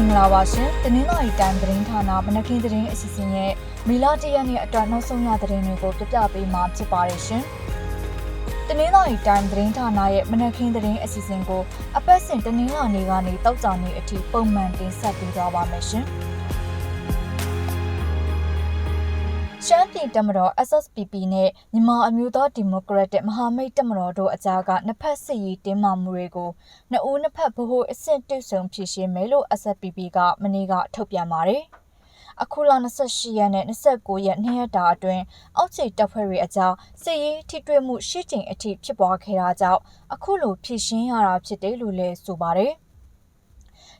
င်္ဂလာပါရှင်။တနင်္လာရီတိုင်းသတင်းဌာနမနက်ခင်းသတင်းအစီအစဉ်ရဲ့မီလာတရက်နေ့အတွက်နောက်ဆုံးရသတင်းတွေကိုပြပြပေးမှာဖြစ်ပါတယ်ရှင်။တနင်္လာရီတိုင်းသတင်းဌာနရဲ့မနက်ခင်းသတင်းအစီအစဉ်ကိုအပတ်စဉ်တနင်္လာနေ့ကနေတောက်ကြနေ့အထိပုံမှန်တင်ဆက်ပေးသွားပါမယ်ရှင်။ ရှမ်းပြည်တမတော် SSPP နဲ့မြန်မာအမျိုးသားဒီမိုကရက်တစ်မဟာမိတ်တမတော်တို့အကြားကနှစ်ဖက်စစ်ရေးတင်းမာမှုတွေကိုနှစ်ဦးနှစ်ဖက်ဗဟိုအဆင့်တုဆုံဖြစ်ရှင်းမယ်လို့ SSPP ကမနေ့ကထုတ်ပြန်ပါတယ်။အခုလ28ရက်နဲ့29ရက်နှစ်ရက်တာအတွင်းအောက်ခြေတပ်ဖွဲ့တွေအကြားစစ်ရေးထိတွေ့မှုရှစ်ကြိမ်အထိဖြစ်ပွားခဲ့တာကြောင့်အခုလိုဖြစ်ရှင်းရတာဖြစ်တယ်လို့လည်းဆိုပါတယ်။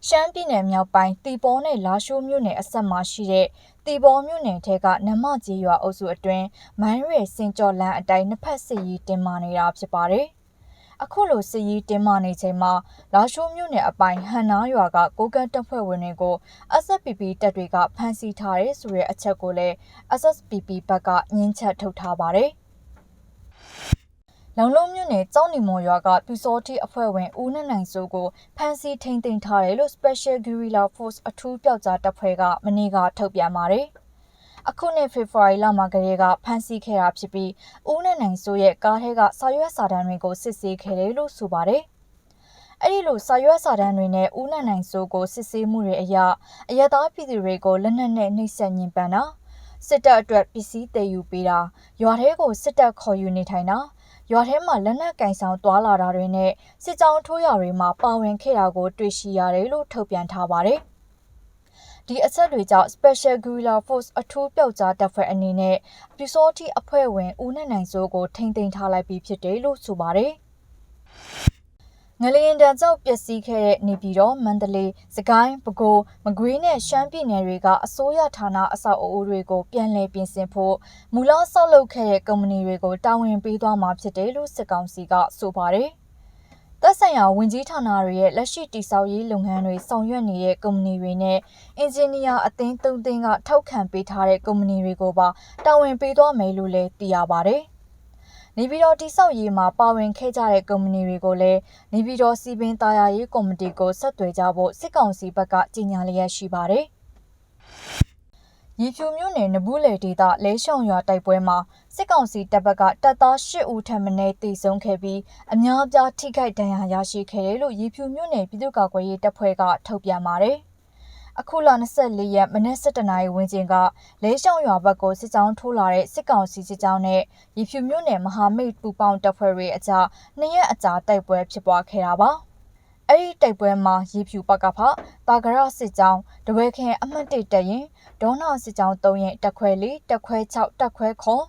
ရှမ်းပြည်နယ်မြောက်ပိုင်းတီဘောနဲ့လာရှိုးမြို့နယ်အဆက်မှာရှိတဲ့တီဘောမြို့နယ်ထဲကနမကြီးရွာအုပ်စုအတွင်းမိုင်းရဲစင်ကျော်လန်းအတိုင်းနှစ်ဖက်စစ်ရေးတင်မာနေတာဖြစ်ပါတယ်။အခုလိုစစ်ရေးတင်မာနေချိန်မှာလာရှိုးမြို့နယ်အပိုင်းဟန်နာရွာကကိုကန့်တပ်ဖွဲ့ဝင်တွေကို SSPP တပ်တွေကဖမ်းဆီးထားတဲ့ဆိုတဲ့အချက်ကိုလည်း SSPP ဘက်ကညှင်းချက်ထုတ်ထားပါတယ်။ လောင်လုံးမြို့နယ်ကျောင်းနီမော်ရွာကပြူစောတိအဖွဲ့ဝင်ဦးနှနိုင်စိုးကိုဖမ်းဆီးထိန်းသိမ်းထားတယ်လို့ Special Guerrilla Force အထူးပျောက်ကြားတပ်ဖွဲ့ကမနေ့ကထုတ်ပြန်ပါတယ်။အခုနှစ်ဖေဖော်ဝါရီလမှာကလေးကဖမ်းဆီးခဲ့တာဖြစ်ပြီးဦးနှနိုင်စိုးရဲ့ကားထဲကစာရွက်စာတမ်းတွေကိုစစ်ဆေးခဲ့တယ်လို့ဆိုပါတယ်။အဲ့ဒီလိုစာရွက်စာတမ်းတွေနဲ့ဦးနှနိုင်စိုးကိုစစ်ဆေးမှုတွေအရအရသာပြည်သူတွေကိုလက်နက်နဲ့နှိပ်စက်ညှဉ်းပန်းတာစစ်တပ်အတွက်ပစ္စည်းတည်ယူပေးတာရွာထဲကိုစစ်တပ်ခေါ်ယူနေထိုင်တာ ရွာထဲမှာလက်နက်ကင်ဆောင်တွာလာတာတွေနဲ့စစ်ကြောင်းထိုးရာတွေမှာပါဝင်ခဲ့တာကိုတွေ့ရှိရတယ်လို့ထုတ်ပြန်ထားပါတယ်။ဒီအချက်တွေကြောင့် Special Guerrilla Force အထူးပျောက်ကြားတပ်ဖွဲ့အနေနဲ့ပြူစောတိအဖွဲ့ဝင်ဦးနဲ့နိုင်စိုးကိုထိန်းသိမ်းထားလိုက်ပြီးဖြစ်တယ်လို့ဆိုပါတယ်။ ငလျင်တန်ကြောက်ပျက်စီးခဲ့တဲ့နေပြည်တော်မန္တလေးစကိုင်းပဲခူးမကွေးနဲ့ရှမ်းပြည်နယ်တွေကအစိုးရဌာနအဆောက်အဦတွေကိုပြန်လည်ပြင်ဆင်ဖို့မူလဆောက်လုပ်ခဲ့တဲ့ကုမ္ပဏီတွေကိုတာဝန်ပေးသွားမှာဖြစ်တယ်လို့စစ်ကောင်စီကဆိုပါတယ်။သက်ဆိုင်ရာဝန်ကြီးဌာနတွေရဲ့လက်ရှိတိစောက်ရေးလုပ်ငန်းတွေဆောင်ရွက်နေတဲ့ကုမ္ပဏီတွေနဲ့အင်ဂျင်နီယာအသင်းသုံးသင်းကထောက်ခံပေးထားတဲ့ကုမ္ပဏီတွေကိုပါတာဝန်ပေးသွားမယ်လို့လည်းသိရပါတယ်။ နေပြည်တော်တိဆောက်ရေးမှာပါဝင်ခဲ့ကြတဲ့ကုမ္ပဏီတွေကိုလည်းနေပြည်တော်စီပင်တာယာရေးကော်မတီကိုဆက်သွယ်ကြဖို့စစ်ကောင်စီဘက်ကကြေညာလျက်ရှိပါတယ်။ရီဖြူမြို့နယ်နဘူးလေဒေသလဲရှောင်ရွာတိုက်ပွဲမှာစစ်ကောင်စီတပ်ဘက်ကတပ်သား၈ဦးထပ်မံတေဆုံးခဲ့ပြီးအများအပြားထိခိုက်ဒဏ်ရာရရှိခဲ့တယ်လို့ရီဖြူမြို့နယ်ပြည်သူ့ကာကွယ်ရေးတပ်ဖွဲ့ကထုတ်ပြန်ပါတယ်။ အခုလ24ရက်မနက်7:00နာရီဝန်းကျင်ကလဲရှောင်ရွာဘက်ကိုစစ်ကြောင်းထိုးလာတဲ့စစ်ကောင်စီစစ်ကြောင်းနဲ့ရီဖြူမြို့နယ်မဟာမိတ်ပူပေါင်းတပ်ဖွဲ့တွေအကြားနှစ်ရက်အကြာတိုက်ပွဲဖြစ်ပွားခဲ့တာပါ။အဲ့ဒီတိုက်ပွဲမှာရီဖြူပကဖတာဂရစစ်ကြောင်းတဝဲခင်အမှတ်1တပ်ရင်ဒေါနာစစ်ကြောင်း3ရင်တက်ခွဲ4တက်ခွဲ6တက်ခွဲခွန်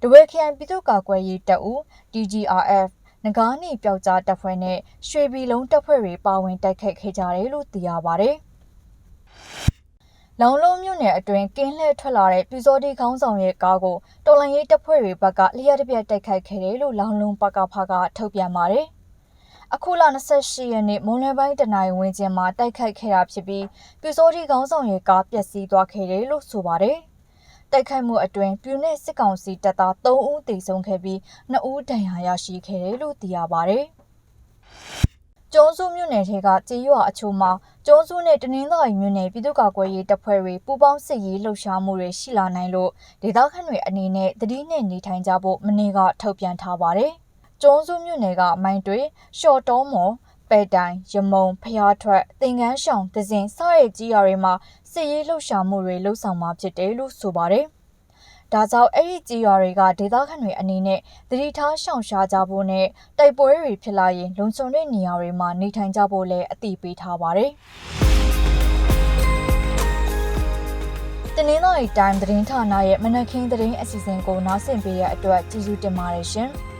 တဝဲခင်ပြည်သူ့ကာကွယ်ရေးတပ်ဦး DGRF ငကားနေပျောက်ကြားတပ်ဖွဲ့နဲ့ရွှေဘီလုံးတပ်ဖွဲ့တွေပါဝင်တိုက်ခိုက်ခဲ့ကြတယ်လို့သိရပါတယ်။ လောင်လုံးမြို့နယ်အတွင်းကင်းလှည့်ထွက်လာတဲ့ပြူစောတိခေါင်းဆောင်ရဲ့ကားကိုတော်လန်ရေးတပ်ဖွဲ့တွေဘက်ကလျှက်တပြက်တိုက်ခိုက်ခဲ့တယ်လို့လောင်လုံးပကဖကထုတ်ပြန်ပါတယ်။အခုလ28ရက်နေ့မွန်လွယ်ပိုင်းတနင်္လာဝင်းကျင်မှာတိုက်ခိုက်ခဲ့တာဖြစ်ပြီးပြူစောတိခေါင်းဆောင်ရဲ့ကားပျက်စီးသွားခဲ့တယ်လို့ဆိုပါတယ်။တိုက်ခိုက်မှုအတွင်းပြူနဲ့စစ်ကောင်စီတပ်သား3ဦးသေဆုံးခဲ့ပြီး2ဦးဒဏ်ရာရရှိခဲ့တယ်လို့သိရပါတယ်။ကျုံးစုမြို့နယ်ထဲကကြေးရွာအချို့မှာ ကျုံးစုနဲ့တနင်္သာရီမြို့နယ်ပြည်သူ့ကာကွယ်ရေးတပ်ဖွဲ့တွေပူးပေါင်းစစ်ရေးလှုပ်ရှားမှုတွေရှိလာနိုင်လို့ဒေသခံတွေအနေနဲ့တတိနဲ့နေထိုင်ကြဖို့မနေ့ကထုတ်ပြန်ထားပါတယ်။ကျုံးစုမြို့နယ်ကမိုင်းတွေရှော့တောမော်ပဲတိုင်ရမုံဖျားထွက်တင်ကန်းရှောင်ဒဇင်စတဲ့ကြီးရွာတွေမှာစစ်ရေးလှုပ်ရှားမှုတွေလှုပ်ဆောင်မှာဖြစ်တယ်လို့ဆိုပါတယ်။ ဒါကြောင့်အဲ့ဒီကြေးရွာတွေကဒေသခံတွေအနေနဲ့သတိထားရှောင်ရှားကြဖို့နဲ့တိုက်ပွဲတွေဖြစ်လာရင်လုံခြုံတဲ့နေရာတွေမှာနေထိုင်ကြဖို့လည်းအသိပေးထားပါတယ်။တနင်္လာရီတိုင်းသတင်းဌာနရဲ့မနက်ခင်းသတင်းအစီအစဉ်ကိုနားဆင်ပေးရတဲ့အတွက်ကျေးဇူးတင်ပါတယ်ရှင်။